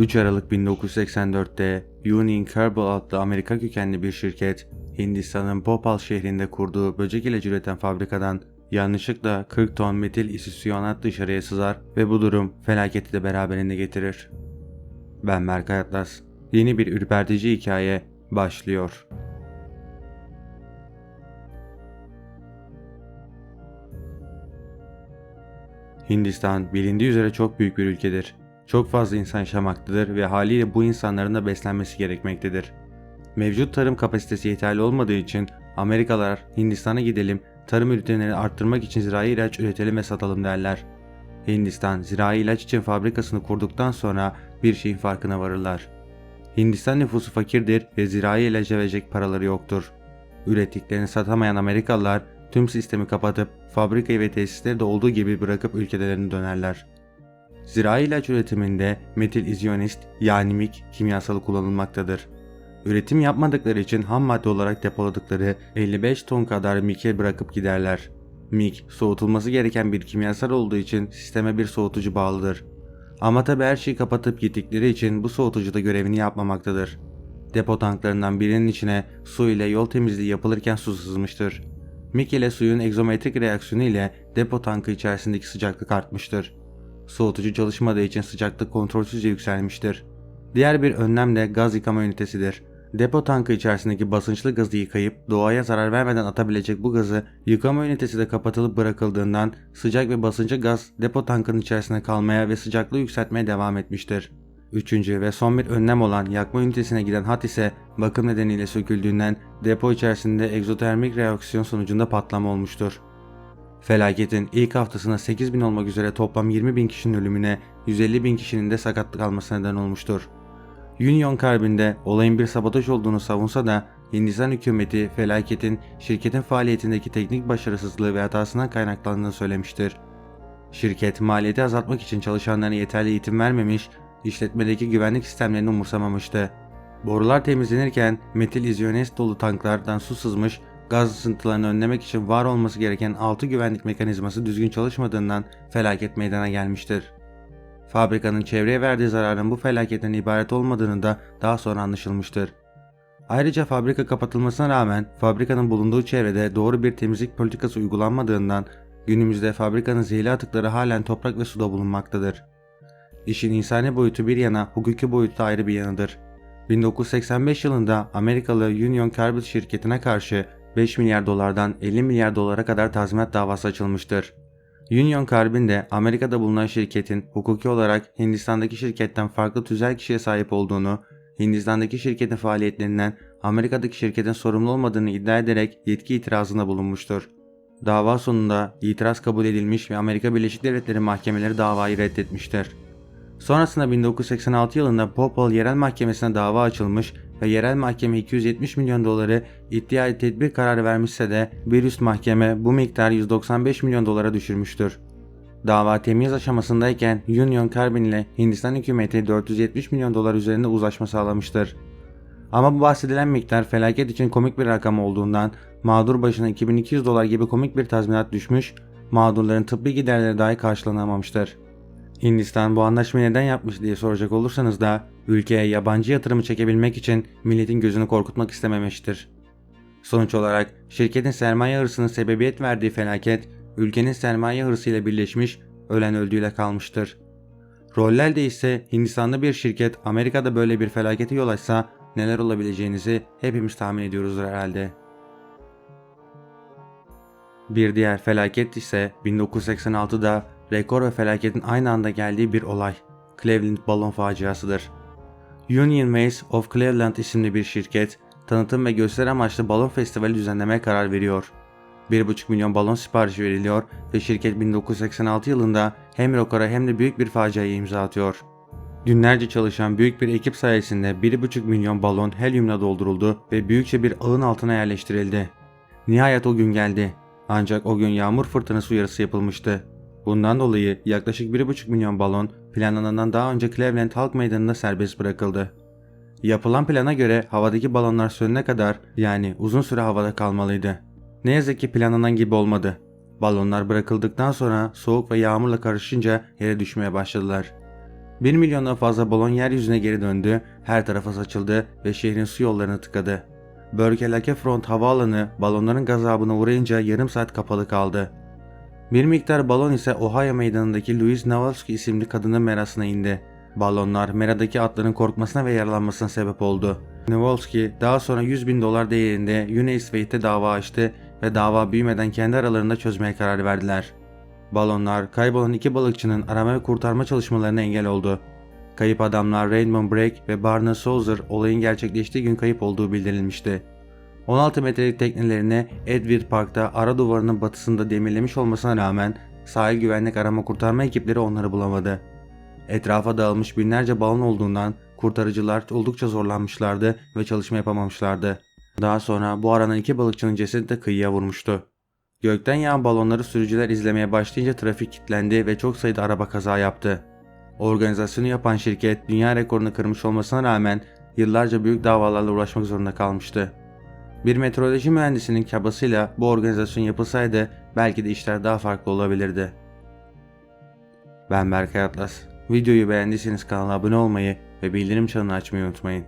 3 Aralık 1984'te Union Carbon adlı Amerika kökenli bir şirket, Hindistan'ın Bhopal şehrinde kurduğu böcek ilacı üreten fabrikadan yanlışlıkla 40 ton metil isosiyonat dışarıya sızar ve bu durum felaketi de beraberinde getirir. Ben Berkay Atlas. Yeni bir ürpertici hikaye başlıyor. Hindistan bilindiği üzere çok büyük bir ülkedir. Çok fazla insan yaşamaktadır ve haliyle bu insanların da beslenmesi gerekmektedir. Mevcut tarım kapasitesi yeterli olmadığı için Amerikalılar Hindistan'a gidelim, tarım ürünlerini arttırmak için zirai ilaç üretelim ve satalım derler. Hindistan zirai ilaç için fabrikasını kurduktan sonra bir şeyin farkına varırlar. Hindistan nüfusu fakirdir ve zirai ilaca verecek paraları yoktur. Ürettiklerini satamayan Amerikalılar tüm sistemi kapatıp fabrikayı ve tesisleri de olduğu gibi bırakıp ülkelerine dönerler. Zirai ilaç üretiminde metil izyonist yani MIG kimyasalı kullanılmaktadır. Üretim yapmadıkları için ham madde olarak depoladıkları 55 ton kadar MIG'e bırakıp giderler. MIG soğutulması gereken bir kimyasal olduğu için sisteme bir soğutucu bağlıdır. Ama tabi her şeyi kapatıp gittikleri için bu soğutucu da görevini yapmamaktadır. Depo tanklarından birinin içine su ile yol temizliği yapılırken su sızmıştır. MIG ile suyun egzometrik reaksiyonu ile depo tankı içerisindeki sıcaklık artmıştır. Soğutucu çalışmadığı için sıcaklık kontrolsüzce yükselmiştir. Diğer bir önlem de gaz yıkama ünitesidir. Depo tankı içerisindeki basınçlı gazı yıkayıp doğaya zarar vermeden atabilecek bu gazı yıkama ünitesi de kapatılıp bırakıldığından sıcak ve basıncı gaz depo tankının içerisinde kalmaya ve sıcaklığı yükseltmeye devam etmiştir. Üçüncü ve son bir önlem olan yakma ünitesine giden hat ise bakım nedeniyle söküldüğünden depo içerisinde egzotermik reaksiyon sonucunda patlama olmuştur. Felaketin ilk haftasında 8 bin olmak üzere toplam 20 bin kişinin ölümüne 150 bin kişinin de sakatlık almasına neden olmuştur. Union Carbon'de olayın bir sabotaj olduğunu savunsa da Hindistan hükümeti felaketin şirketin faaliyetindeki teknik başarısızlığı ve hatasından kaynaklandığını söylemiştir. Şirket maliyeti azaltmak için çalışanlarına yeterli eğitim vermemiş, işletmedeki güvenlik sistemlerini umursamamıştı. Borular temizlenirken metil izyonist dolu tanklardan su sızmış, gaz ısıntılarını önlemek için var olması gereken 6 güvenlik mekanizması düzgün çalışmadığından felaket meydana gelmiştir. Fabrikanın çevreye verdiği zararın bu felaketten ibaret olmadığını da daha sonra anlaşılmıştır. Ayrıca fabrika kapatılmasına rağmen fabrikanın bulunduğu çevrede doğru bir temizlik politikası uygulanmadığından günümüzde fabrikanın zehirli atıkları halen toprak ve suda bulunmaktadır. İşin insani boyutu bir yana, hukuki boyutu da ayrı bir yanıdır. 1985 yılında Amerikalı Union Carbide şirketine karşı 5 milyar dolardan 50 milyar dolara kadar tazminat davası açılmıştır. Union Carbine de Amerika'da bulunan şirketin hukuki olarak Hindistan'daki şirketten farklı tüzel kişiye sahip olduğunu, Hindistan'daki şirketin faaliyetlerinden Amerika'daki şirketin sorumlu olmadığını iddia ederek yetki itirazında bulunmuştur. Dava sonunda itiraz kabul edilmiş ve Amerika Birleşik Devletleri mahkemeleri davayı reddetmiştir. Sonrasında 1986 yılında Bhopal Yerel Mahkemesi'ne dava açılmış ve yerel mahkeme 270 milyon doları iddiai tedbir kararı vermişse de bir üst mahkeme bu miktarı 195 milyon dolara düşürmüştür. Dava temiz aşamasındayken Union Carbine ile Hindistan hükümeti 470 milyon dolar üzerinde uzlaşma sağlamıştır. Ama bu bahsedilen miktar felaket için komik bir rakam olduğundan mağdur başına 2200 dolar gibi komik bir tazminat düşmüş, mağdurların tıbbi giderleri dahi karşılanamamıştır. Hindistan bu anlaşmayı neden yapmış diye soracak olursanız da ülkeye yabancı yatırımı çekebilmek için milletin gözünü korkutmak istememiştir. Sonuç olarak şirketin sermaye hırsının sebebiyet verdiği felaket ülkenin sermaye hırsıyla birleşmiş ölen öldüğüyle kalmıştır. Roller ise Hindistanlı bir şirket Amerika'da böyle bir felakete yol açsa neler olabileceğinizi hepimiz tahmin ediyoruz herhalde. Bir diğer felaket ise 1986'da rekor ve felaketin aynı anda geldiği bir olay. Cleveland balon faciasıdır. Union Ways of Cleveland isimli bir şirket, tanıtım ve gösteri amaçlı balon festivali düzenlemeye karar veriyor. 1,5 milyon balon siparişi veriliyor ve şirket 1986 yılında hem rekora hem de büyük bir faciaya imza atıyor. Günlerce çalışan büyük bir ekip sayesinde 1,5 milyon balon helyumla dolduruldu ve büyükçe bir ağın altına yerleştirildi. Nihayet o gün geldi. Ancak o gün yağmur fırtınası uyarısı yapılmıştı. Bundan dolayı yaklaşık 1,5 milyon balon planlanandan daha önce Cleveland Halk Meydanı'nda serbest bırakıldı. Yapılan plana göre havadaki balonlar sönene kadar yani uzun süre havada kalmalıydı. Ne yazık ki planlanan gibi olmadı. Balonlar bırakıldıktan sonra soğuk ve yağmurla karışınca yere düşmeye başladılar. 1 milyondan fazla balon yeryüzüne geri döndü, her tarafa saçıldı ve şehrin su yollarını tıkadı. Bölgelake Front havaalanı balonların gazabına uğrayınca yarım saat kapalı kaldı. Bir miktar balon ise Ohio meydanındaki Louis Nawalski isimli kadının merasına indi. Balonlar meradaki atların korkmasına ve yaralanmasına sebep oldu. Nawalski daha sonra 100 bin dolar değerinde UNICEF'e dava açtı ve dava büyümeden kendi aralarında çözmeye karar verdiler. Balonlar kaybolan iki balıkçının arama ve kurtarma çalışmalarına engel oldu. Kayıp adamlar Raymond Bragg ve Barney Souzer olayın gerçekleştiği gün kayıp olduğu bildirilmişti. 16 metrelik teknelerine Edward Park'ta ara duvarının batısında demirlemiş olmasına rağmen sahil güvenlik arama kurtarma ekipleri onları bulamadı. Etrafa dağılmış binlerce balon olduğundan kurtarıcılar oldukça zorlanmışlardı ve çalışma yapamamışlardı. Daha sonra bu aranan iki balıkçının cesedi de kıyıya vurmuştu. Gökten yağan balonları sürücüler izlemeye başlayınca trafik kilitlendi ve çok sayıda araba kaza yaptı. Organizasyonu yapan şirket dünya rekorunu kırmış olmasına rağmen yıllarca büyük davalarla uğraşmak zorunda kalmıştı. Bir meteoroloji mühendisinin çabasıyla bu organizasyon yapılsaydı belki de işler daha farklı olabilirdi. Ben Berkay Atlas. Videoyu beğendiyseniz kanala abone olmayı ve bildirim çanını açmayı unutmayın.